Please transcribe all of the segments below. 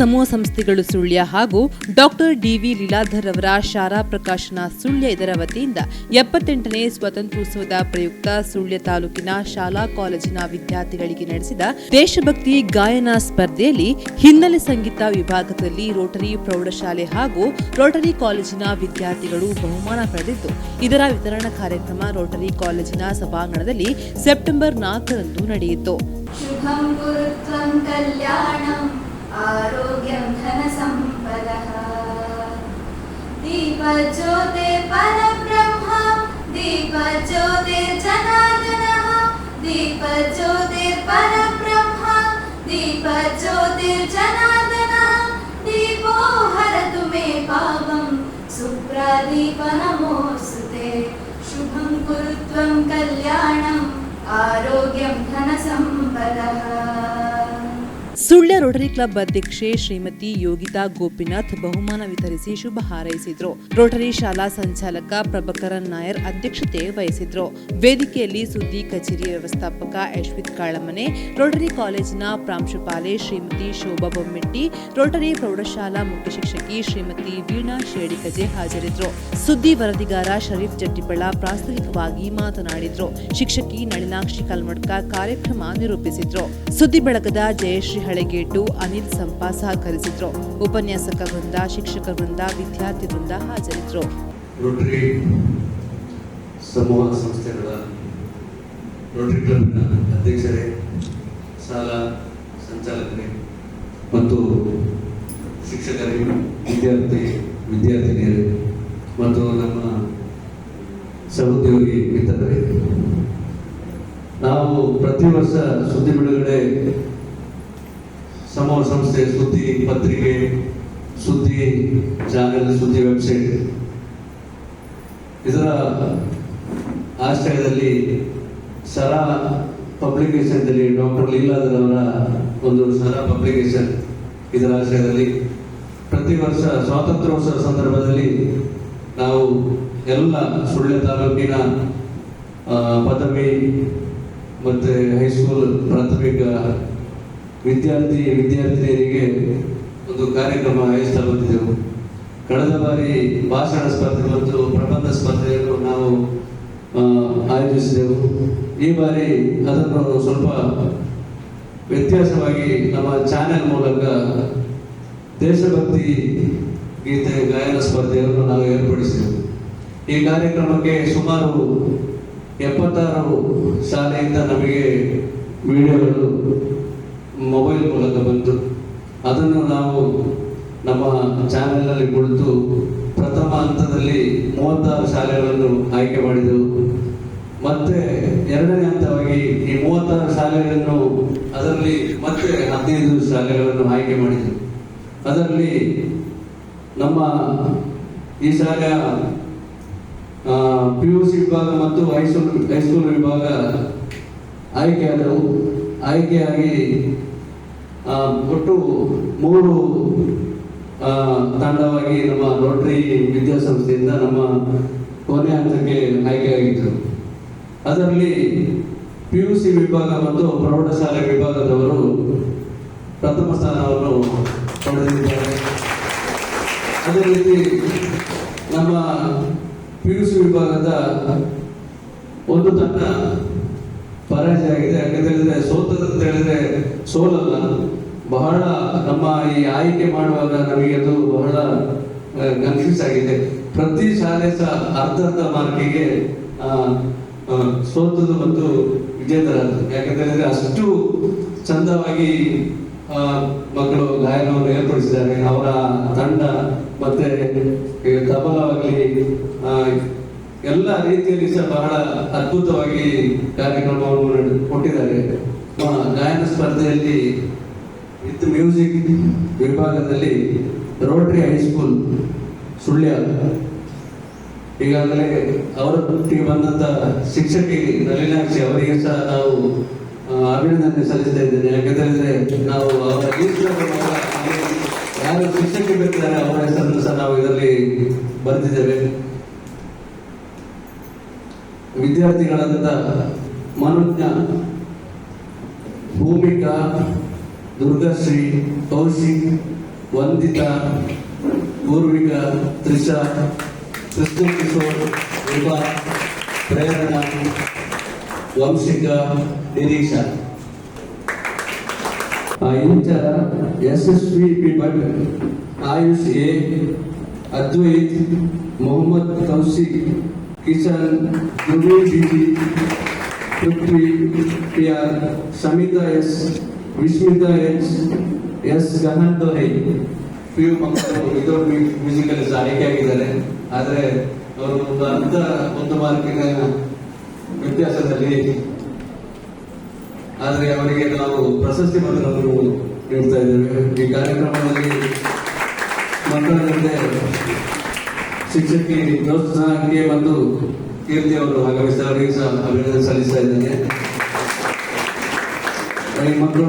ಸಮೂಹ ಸಂಸ್ಥೆಗಳು ಸುಳ್ಯ ಹಾಗೂ ಡಾಕ್ಟರ್ ಡಿವಿ ಲೀಲಾಧರ್ ಅವರ ಶಾರಾ ಪ್ರಕಾಶನ ಸುಳ್ಯ ಇದರ ವತಿಯಿಂದ ಎಪ್ಪತ್ತೆಂಟನೇ ಸ್ವಾತಂತ್ರ್ಯೋತ್ಸವದ ಪ್ರಯುಕ್ತ ಸುಳ್ಯ ತಾಲೂಕಿನ ಶಾಲಾ ಕಾಲೇಜಿನ ವಿದ್ಯಾರ್ಥಿಗಳಿಗೆ ನಡೆಸಿದ ದೇಶಭಕ್ತಿ ಗಾಯನ ಸ್ಪರ್ಧೆಯಲ್ಲಿ ಹಿನ್ನೆಲೆ ಸಂಗೀತ ವಿಭಾಗದಲ್ಲಿ ರೋಟರಿ, ಪ್ರೌಢಶಾಲೆ ಹಾಗೂ ರೋಟರಿ ಕಾಲೇಜಿನ ವಿದ್ಯಾರ್ಥಿಗಳು ಬಹುಮಾನ ಪಡೆದಿದ್ದು, ಇದರ ವಿತರಣಾ ಕಾರ್ಯಕ್ರಮ ರೋಟರಿ ಕಾಲೇಜಿನ ಸಭಾಂಗಣದಲ್ಲಿ ಸೆಪ್ಟೆಂಬರ್ ನಾಲ್ಕರಂದು ನಡೆಯಿತು. आरोग्यं दीपज्योते परब्रह्म दीपज्योतिर्जनार्दनः दीपज्योतिर्परब्रह्म दीपज्योतिर्जनार्दनः दीपो हरतु मे पापं सुप्रदीपनमोऽस्तु। शुभं कुरु त्वं कल्याणम् आरोग्यं धनसम्पदः ಸುಳ್ಯ ರೋಟರಿ ಕ್ಲಬ್ ಅಧ್ಯಕ್ಷೆ ಶ್ರೀಮತಿ ಯೋಗಿತಾ ಗೋಪಿನಾಥ್ ಬಹುಮಾನ ವಿತರಿಸಿ ಶುಭ ಹಾರೈಸಿದ್ರು. ರೋಟರಿ ಶಾಲಾ ಸಂಚಾಲಕ ಪ್ರಭಕರನ್ ನಾಯರ್ ಅಧ್ಯಕ್ಷತೆ ವಹಿಸಿದ್ರು. ವೇದಿಕೆಯಲ್ಲಿ ಸುದ್ದಿ ಕಚೇರಿ ವ್ಯವಸ್ಥಾಪಕ ಯಶ್ವಿತ್ ಕಾಳಮನೆ ರೋಟರಿ ಕಾಲೇಜಿನ ಪ್ರಾಂಶುಪಾಲೆ ಶ್ರೀಮತಿ ಶೋಭಾ ಬೊಮ್ಮೆಟ್ಟಿ ರೋಟರಿ ಪ್ರೌಢಶಾಲಾ ಮುಖ್ಯ ಶಿಕ್ಷಕಿ ಶ್ರೀಮತಿ ವೀಣಾ ಶೇಡಿಕಜೆ ಹಾಜರಿದ್ರು. ಸುದ್ದಿ ವರದಿಗಾರ ಶರೀಫ್ ಜಟ್ಟಿಬಳ ಪ್ರಾಸ್ತಾವಿಕವಾಗಿ ಮಾತನಾಡಿದ್ರು. ಶಿಕ್ಷಕಿ ನಳಿನಾಕ್ಷಿ ಕಲ್ಮಡ್ಕ ಕಾರ್ಯಕ್ರಮ ನಿರೂಪಿಸಿದ್ರು. ಸುದ್ದಿ ಬಳಗದ ಜಯಶ್ರೀ ಹಳೆಗೇಟು ಅನಿಲ್ ಸಂಪ ಸಹಕರಿಸಿದ್ರು. ಉಪನ್ಯಾಸಕ ವೃಂದ, ಶಿಕ್ಷಕ ವೃಂದ, ವಿದ್ಯಾರ್ಥಿ ವೃಂದ ಹಾಜರಿದ್ರು. ರೋಟರಿ ಸಮೂಹ ಸಂಸ್ಥೆಗಳ ರೋಟರಿ ಕ್ಲಬ್ನ ಅಧ್ಯಕ್ಷರೇ, ಶಾಲಾ ಸಂಚಾಲಕರೇ ಮತ್ತು ಶಿಕ್ಷಕರೇ, ವಿದ್ಯಾರ್ಥಿ ವಿದ್ಯಾರ್ಥಿನಿಯರೇ ಮತ್ತು ನಮ್ಮ ಸಹೋದ್ಯೋಗಿ ಮಿತ್ರರೇ. ನಾವು ಪ್ರತಿ ವರ್ಷ ಸುದ್ದಿ ಬಿಡುಗಡೆ ಸಮೂಹ ಸಂಸ್ಥೆ ಸುದ್ದಿ ಪತ್ರಿಕೆ, ಸುದ್ದಿ ಚಾನೆಲ್ ಸುದ್ದಿ ವೆಬ್ಸೈಟ್ ಇದರ ಆಶ್ರಯದಲ್ಲಿ ಸರಾ ಪಬ್ಲಿಕೇಶನ್ದಲ್ಲಿ ಡಾಕ್ಟರ್ ಲೀಲಾದರವರ ಒಂದು ಸರ ಪಬ್ಲಿಕೇಶನ್ ಇದರ ಆಶ್ರಯದಲ್ಲಿ ಪ್ರತಿ ವರ್ಷ ಸ್ವಾತಂತ್ರ್ಯೋತ್ಸವ ಸಂದರ್ಭದಲ್ಲಿ ನಾವು ಎಲ್ಲ ಸುಳ್ಯ ತಾಲೂಕಿನ ಪದವಿ ಮತ್ತು ಹೈಸ್ಕೂಲ್ ಪ್ರಾಥಮಿಕ ವಿದ್ಯಾರ್ಥಿ ವಿದ್ಯಾರ್ಥಿನಿಯರಿಗೆ ಒಂದು ಕಾರ್ಯಕ್ರಮ ಆಯೋಜಿಸ್ತಾ ಬಂದಿದ್ದೆವು ಕಳೆದ ಬಾರಿ ಭಾಷಣ ಸ್ಪರ್ಧೆ ಮತ್ತು ಪ್ರಬಂಧ ಸ್ಪರ್ಧೆಯನ್ನು ನಾವು ಆಯೋಜಿಸಿದೆವು. ಈ ಬಾರಿ ಅದನ್ನು ಸ್ವಲ್ಪ ವ್ಯತ್ಯಾಸವಾಗಿ ನಮ್ಮ ಚಾನೆಲ್ ಮೂಲಕ ದೇಶಭಕ್ತಿ ಗೀತೆ ಗಾಯನ ಸ್ಪರ್ಧೆಯನ್ನು ನಾವು ಏರ್ಪಡಿಸಿದೆವು. ಈ ಕಾರ್ಯಕ್ರಮಕ್ಕೆ ಸುಮಾರು ಎಪ್ಪತ್ತಾರು ಶಾಲೆಯಿಂದ ನಮಗೆ ವಿಡಿಯೋಗಳು ಮೊಬೈಲ್ ಮೂಲಕ ಬಂತು ಅದನ್ನು ನಾವು ನಮ್ಮ ಚಾನೆಲ್ನಲ್ಲಿ ಕುಳಿತು ಪ್ರಥಮ ಹಂತದಲ್ಲಿ ಮೂವತ್ತಾರು ಶಾಲೆಗಳನ್ನು ಆಯ್ಕೆ ಮಾಡಿದೆವು. ಮತ್ತೆ ಎರಡನೇ ಹಂತವಾಗಿ ಈ ಮೂವತ್ತಾರು ಶಾಲೆಗಳನ್ನು ಅದರಲ್ಲಿ ಮತ್ತೆ ಹದಿನೈದು ಶಾಲೆಗಳನ್ನು ಆಯ್ಕೆ ಮಾಡಿದೆವು. ಅದರಲ್ಲಿ ನಮ್ಮ ಈ ಶಾಲೆಯ ಪಿ ಯು ಸಿ ವಿಭಾಗ ಮತ್ತು ಹೈಸ್ಕೂಲ್ ಹೈಸ್ಕೂಲ್ ವಿಭಾಗ ಆಯ್ಕೆಯಾದವು ಆಯ್ಕೆಯಾಗಿ ಒಟ್ಟು ಮೂರು ತಂಡವಾಗಿ ನಮ್ಮ ರೋಟರಿ ವಿದ್ಯಾಸಂಸ್ಥೆಯಿಂದ ನಮ್ಮ ಕೊನೆ ಹಂತಕ್ಕೆ ಆಯ್ಕೆಯಾಗಿದ್ದರು ಅದರಲ್ಲಿ ಪಿ ಯು ಸಿ ವಿಭಾಗ ಮತ್ತು ಪ್ರೌಢಶಾಲೆ ವಿಭಾಗದವರು ಪ್ರಥಮ ಸ್ಥಾನವನ್ನು ಪಡೆದಿದ್ದಾರೆ. ಅದೇ ರೀತಿ ನಮ್ಮ ಪಿ ಯು ಸಿ ವಿಭಾಗದ ಒಂದು ತಂಡ ಪರಾಜಯ ಆಗಿದೆ. ಯಾಕಂತ ಹೇಳಿದ್ರೆ ಸೋತದ್ದು ಅಂತ ಹೇಳಿದ್ರೆ ಸೋಲಲ್ಲ. ಬಹಳ ನಮ್ಮ ಈ ಆಯ್ಕೆ ಮಾಡುವಾಗ ನಮಗೆ ಅದು ಬಹಳ ಕನ್ಫ್ಯೂಸ್ ಆಗಿದೆ. ಪ್ರತಿ ಶಾಲೆ ಸಹ ಅರ್ಧ ಅರ್ಧ ಮಾರ್ಕಿಗೆ ಸೋತದ್ದು ಮತ್ತು ಯಾಕಂತ ಹೇಳಿದ್ರೆ ಅಷ್ಟು ಚಂದವಾಗಿ ಮಕ್ಕಳು ಗಾಯನವನ್ನು ಏರ್ಪಡಿಸಿದ್ದಾರೆ. ಅವರ ತಂಡ ಮತ್ತೆ ಆ, ಎಲ್ಲ ರೀತಿಯಲ್ಲಿ ಸಹ ಬಹಳ ಅದ್ಭುತವಾಗಿ ಕಾರ್ಯಕ್ರಮವನ್ನು ಕೊಟ್ಟಿದ್ದಾರೆ. ಗಾಯನ ಸ್ಪರ್ಧೆಯಲ್ಲಿ ವಿತ್ ಮ್ಯೂಸಿಕ್ ವಿಭಾಗದಲ್ಲಿ ರೋಟರಿ ಹೈಸ್ಕೂಲ್ ಸುಳ್ಯ. ಈಗಾಗಲೇ ಅವರ ಅವರೊಟ್ಟಿಗೆ ಬಂದಂತ ಶಿಕ್ಷಕಿ ನಳಿನಾಕ್ಷಿ ಅವರಿಗೆ ಸಹ ನಾವು ಅಭಿನಂದನೆ ಸಲ್ಲಿಸ್ತಾ ಇದ್ದೇನೆ. ನಾವು ಅವರ ಯಾರು ಶಿಕ್ಷಕಿ ಬರ್ತಾರೆ ಅವರ ಹೆಸರನ್ನು ಸಹ ನಾವು ಇದರಲ್ಲಿ ಬರೆದಿದ್ದೇವೆ ವಿದ್ಯಾರ್ಥಿಗಳಾದಂಥ ಮನುಜ್ಞ ಭೂಮಿಕಾ ದುರ್ಗಾಶ್ರೀ ಕೌಶಿಕ್ ವಂದಿತಾ ಪೂರ್ವಿಕಾ ತ್ರಿಷಾ ಕೃಷ್ಣ ಕಿಶೋರ್ ವಿಭಾ ಪ್ರೇರಣಾ ವಂಶಿಕಾ ನಿರೀಕ್ಷಾ ಇಂಚ ಯಶಸ್ವಿ P Bhat AYUSH A Advait Mohammed ತೌಸಿಕ್ Kishan Dhruvi BG Prithvi P R Samitha S, Vismitha S S Gahan high. P U ಮಕ್ಕಳು ಇದರ ಮ್ಯೂಸಿಕಲ್ ಆಯ್ಕೆ ಆಗಿದ್ದಾರೆ. ಆದರೆ ಅವರು ಒಂದು ಅರ್ಧ ಒಂದು ಮಾರ್ಕಿನ ವ್ಯತ್ಯಾಸದಲ್ಲಿ ಆದರೆ ಅವರಿಗೆ ನಾವು ಪ್ರಶಸ್ತಿ ಪತ್ರವನ್ನು ನೀಡ್ತಾ ಇದ್ದೇವೆ. ಈ ಕಾರ್ಯಕ್ರಮದಲ್ಲಿ ಮಕ್ಕಳ ಜೊತೆ ಶಿಕ್ಷಕಿ ಪ್ರೋತ್ಸಾಹಕ್ಕೆ ಮತ್ತು ಕೀರ್ತಿ ಅವರು ಆಗಮಿಸಿದ ಅವರಿಗೆ ಸಹ ಅಭಿನಂದನೆ ಸಲ್ಲಿಸ್ತಾ ಇದ್ದೇನೆ. ಈ ಮಕ್ಕಳು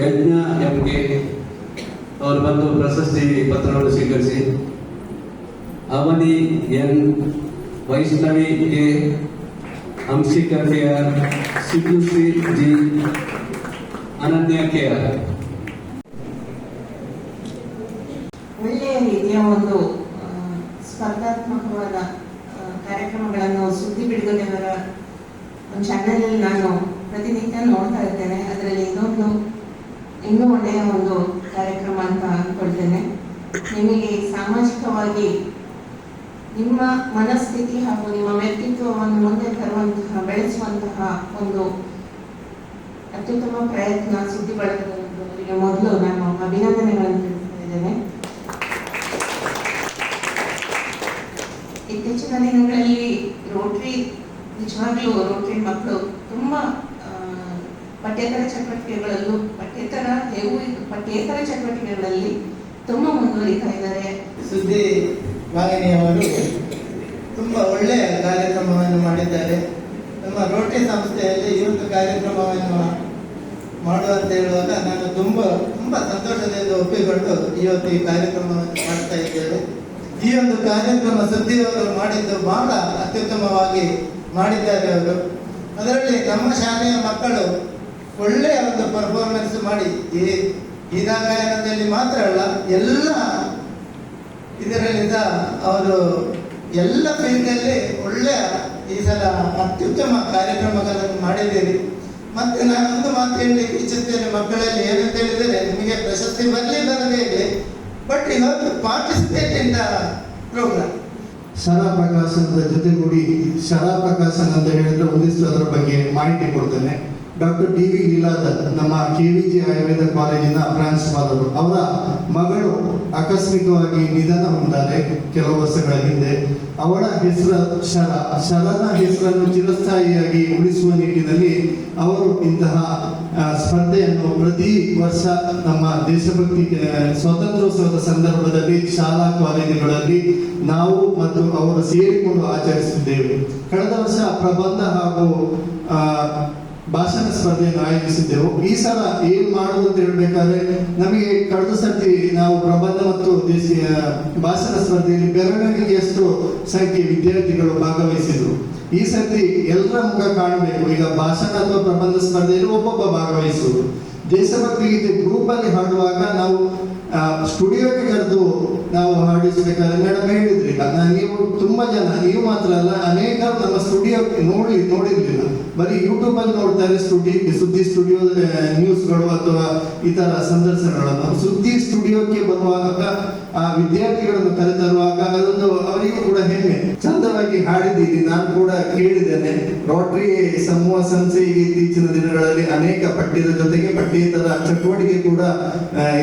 ಯಜ್ಞ ಎಂಗೆ ಅವರು ಬಂದು ಪ್ರಶಸ್ತಿ ಪತ್ರವನ್ನು ಸ್ವೀಕರಿಸಿ Avani N Vaishnavi K Hansika K R Siddushree G Ananya K R ಒಳ್ಳೆಯ ರೀತಿಯ ಒಂದು ಆ, ಸ್ಪರ್ಧಾತ್ಮಕವಾದ ಕಾರ್ಯಕ್ರಮಗಳನ್ನು ಸುದ್ದಿ ಬಿಡುಗಡೆಯವರ ಒಂದು ಚಾನಲಲ್ಲಿ ನಾನು ಪ್ರತಿನಿತ್ಯ ನೋಡ್ತಾ ಇರ್ತೇನೆ. ಅದರಲ್ಲಿ ಇನ್ನೊಂದು, ಇನ್ನೂ ಒಳ್ಳೆಯ ಒಂದು ಕಾರ್ಯಕ್ರಮ ಅಂತ ಅಂದ್ಕೊಳ್ತೇನೆ. ನಿಮಗೆ ಸಾಮಾಜಿಕವಾಗಿ ನಿಮ್ಮ ಮನಸ್ಥಿತಿ ಹಾಗೂ ನಿಮ್ಮ ವ್ಯಕ್ತಿತ್ವವನ್ನು ಮುಂದೆ ತರುವಂತಹ, ಬೆಳೆಸುವಂತಹ ಒಂದು ಅತ್ಯುತ್ತಮ ಪ್ರಯತ್ನ ಸುದ್ದಿ ಬಳಕೆ ಮೊದಲು ನಾನು ಅಭಿನಂದನೆಗಳನ್ನು ತಿಳಿಸ್ತಾ ಇದ್ದೇನೆ. ಇತ್ತೀಚಿನ ದಿನಗಳಲ್ಲಿ ರೋಟ್ರಿ, ನಿಜವಾಗ್ಲೂ ರೋಟ್ರಿ ಮಕ್ಕಳು ತುಂಬಾ ಪಠ್ಯೇತರ ಚಟುವಟಿಕೆಗಳಲ್ಲೂ, ಪಠ್ಯೇತರ ಹೇಗೂ ಪಠ್ಯೇತರ ಚಟುವಟಿಕೆಗಳಲ್ಲಿ ತುಂಬಾ ಮುಂದುವರಿತಾ ಇದ್ದಾರೆ. ಸುದ್ದಿ ವಾಹಿನಿಯವರು ತುಂಬ ಒಳ್ಳೆಯ ಕಾರ್ಯಕ್ರಮವನ್ನು ಮಾಡಿದ್ದಾರೆ. ನಮ್ಮ ರೋಟ್ರಿ ಸಂಸ್ಥೆಯಲ್ಲಿ ಈ ಒಂದು ಕಾರ್ಯಕ್ರಮವನ್ನು ಮಾಡುವಂತ ಹೇಳುವಾಗ ನಾನು ತುಂಬ ತುಂಬ ಸಂತೋಷದಿಂದ ಒಪ್ಪಿಕೊಂಡು ಇವತ್ತು ಈ ಕಾರ್ಯಕ್ರಮವನ್ನು ಮಾಡ್ತಾ ಇದ್ದೇವೆ ಈ ಒಂದು ಕಾರ್ಯಕ್ರಮ ಸುದ್ದಿಯವರು ಮಾಡಿದ್ದು ಬಹಳ ಅತ್ಯುತ್ತಮವಾಗಿ ಮಾಡಿದ್ದಾರೆ ಅವರು. ಅದರಲ್ಲಿ ನಮ್ಮ ಶಾಲೆಯ ಮಕ್ಕಳು ಒಳ್ಳೆಯ ಒಂದು ಪರ್ಫಾರ್ಮೆನ್ಸ್ ಮಾಡಿ, ಈ ಗೀತಾಗಾಯನದಲ್ಲಿ ಮಾತ್ರ ಅಲ್ಲ, ಎಲ್ಲ ಇದರಲ್ಲಿಂದ ಅವರು ಎಲ್ಲ ಫೀಲ್ಡಲ್ಲಿ ಒಳ್ಳೆಯ ಈ ಸಲ ಅತ್ಯುತ್ತಮ ಕಾರ್ಯಕ್ರಮಗಳನ್ನು ಮಾಡಿದ್ದೀರಿ. ಮತ್ತೆ ನಾನು ಒಂದು ಮಾತು ಹೇಳಿ ಇಚ್ಛಿಸ್ತೇನೆ ಮಕ್ಕಳಲ್ಲಿ, ಏನಂತ ಹೇಳಿದರೆ, ನಿಮಗೆ ಪ್ರಶಸ್ತಿ ಬರಲಿ ಬಟ್ ಇವತ್ತು ಪಾರ್ಟಿಸಿಪೇಟ್ ಇನ್ ದ ಪ್ರೋಗ್ರಾಮ್ ಶಾಲಾ ಪ್ರಕಾಶನದ ಜೊತೆಗೂಡಿ ಶಾಲಾ ಪ್ರಕಾಶನ ಅಂತ ಹೇಳಿದ್ರೆ ಒಂದಿಷ್ಟು ಅದರ ಬಗ್ಗೆ ಮಾಹಿತಿ ಕೊಡ್ತೇನೆ. ಡಾಕ್ಟರ್ ಡಿ ವಿ ಲೀಲಾಧರ್ ನಮ್ಮ ಕೆ ವಿ ಜಿ ಆಯುರ್ವೇದ ಕಾಲೇಜಿನ ಪ್ರಾಂಶುಪಾಲರು. ಅವರ ಮಗಳು ಆಕಸ್ಮಿಕವಾಗಿ ನಿಧನ ಹೊಂದಾರೆ ಕೆಲವು ವರ್ಷಗಳ ಹಿಂದೆ. ಅವಳ ಹೆಸರು ಶರ, ಶರನ ಹೆಸರನ್ನು ಚಿರಸ್ಥಾಯಿಯಾಗಿ ಉಳಿಸುವ ನಿಟ್ಟಿನಲ್ಲಿ ಅವರು ಇಂತಹ ಸ್ಪರ್ಧೆಯನ್ನು ಪ್ರತಿ ವರ್ಷ ನಮ್ಮ ದೇಶಭಕ್ತಿ ಸ್ವಾತಂತ್ರ್ಯೋತ್ಸವದ ಸಂದರ್ಭದಲ್ಲಿ ಶಾಲಾ ಕಾಲೇಜುಗಳಲ್ಲಿ ನಾವು ಮತ್ತು ಅವರು ಸೇರಿಕೊಂಡು ಆಚರಿಸಿದ್ದೇವೆ ಕಳೆದ ವರ್ಷ ಪ್ರಬಂಧ ಹಾಗೂ ಭಾಷಣ ಸ್ಪರ್ಧೆಯನ್ನು ಆಯೋಜಿಸಿದ್ದೆವು. ಈ ಸಲ ಏನು ಮಾಡುವುದು ಅಂತ ಹೇಳ್ಬೇಕಾದ್ರೆ, ನಮಗೆ ಕಳೆದ ಸರ್ತಿ ನಾವು ಪ್ರಬಂಧ ಮತ್ತು ದೇಶೀಯ ಭಾಷಣ ಸ್ಪರ್ಧೆಯಲ್ಲಿ ಬೆರಳಿಗೆಯಷ್ಟು ಸಂಖ್ಯೆ ವಿದ್ಯಾರ್ಥಿಗಳು ಭಾಗವಹಿಸಿದರು. ಈ ಸರ್ತಿ ಎಲ್ಲರ ಮುಖ ಕಾಣಬೇಕು. ಈಗ ಭಾಷಣ ಅಥವಾ ಪ್ರಬಂಧ ಸ್ಪರ್ಧೆಯಲ್ಲಿ ಒಬ್ಬೊಬ್ಬ ಭಾಗವಹಿಸುವುದು. ದೇಶಭಕ್ತಿ ಗೀತೆ ಗ್ರೂಪ್ ಅಲ್ಲಿ ಹಾಡುವಾಗ ನಾವು ಸ್ಟುಡಿಯೋಗೆ ಕರೆದು ನಾವು ಹಾಡಿಸ್ಬೇಕಾದ್ರೆ ಮೇಡಮ್ ಹೇಳಿದ್ರಿ ನೀವು ತುಂಬಾ ಜನ, ನೀವು ಮಾತ್ರ ಅಲ್ಲ ಅನೇಕ ನಮ್ಮ ಸ್ಟುಡಿಯೋ ನೋಡಿ, ನೋಡಿರ್ಲಿಲ್ಲ. ಬರೀ ಯೂಟ್ಯೂಬ್ ಅಲ್ಲಿ ನೋಡ್ತಾರೆ ಸ್ಟುಡಿ, ಸುದ್ದಿ ಸ್ಟುಡಿಯೋ ನ್ಯೂಸ್ಗಳು ಅಥವಾ ಇತರ ತರ ಸಂದರ್ಶನಗಳನ್ನು. ಸುದ್ದಿ ಸ್ಟುಡಿಯೋಕ್ಕೆ ಬರುವಾಗ ಆ ವಿದ್ಯಾರ್ಥಿಗಳನ್ನು ಕರೆತರುವಾಗ ಅದೊಂದು ಚಂದವಾಗಿ ಹಾಡಿದ್ದೀರಿ, ನಾನು ಕೂಡ ಕೇಳಿದ್ದೇನೆ. ರೋಟರಿ ಸಮೂಹ ಸಂಸ್ಥೆ ಇತ್ತೀಚಿನ ದಿನಗಳಲ್ಲಿ ಅನೇಕ ಪಠ್ಯದ ಜೊತೆಗೆ ಪಠ್ಯೇತರ ಚಟುವಟಿಕೆ ಕೂಡ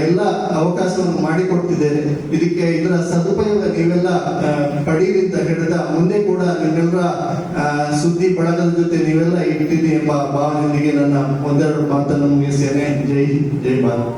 ಎಲ್ಲ ಅವಕಾಶವನ್ನು ಮಾಡಿಕೊಡ್ತಿದ್ದೇನೆ. ಇದಕ್ಕೆ ಇದರ ಸದುಪಯೋಗ ನೀವೆಲ್ಲ ಪಡೀರಿ ಅಂತ ಹೇಳಿದ ಮುಂದೆ ಕೂಡ ನಿಮ್ಮೆಲ್ಲರ ಸುದ್ದಿ ಬಳಗದ ಜೊತೆ ನೀವೆಲ್ಲ ಇಟ್ಟಿದ್ದೀನಿ ಎಂಬ ಭಾವನೆಯೊಂದಿಗೆ ನನ್ನ ಒಂದೆರಡು ಮಾತನ್ನು ಮುಗಿಸ್ತೇನೆ. ಜೈ ಜೈ Bharat.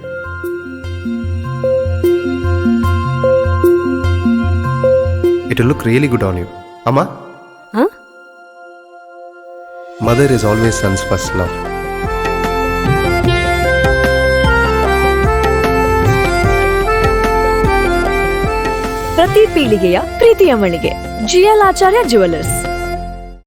It look really good on you ಅಮ್ಮ ಹ? Mother is always sons first love ಪ್ರತಿ ಪೀಳಿಗೆಯ ಪ್ರೀತಿಯ ಮಳಿಗೆ. ಜಿಎಲ್ ಆಚಾರ್ಯ ಜುವೆಲ್ಲರ್ಸ್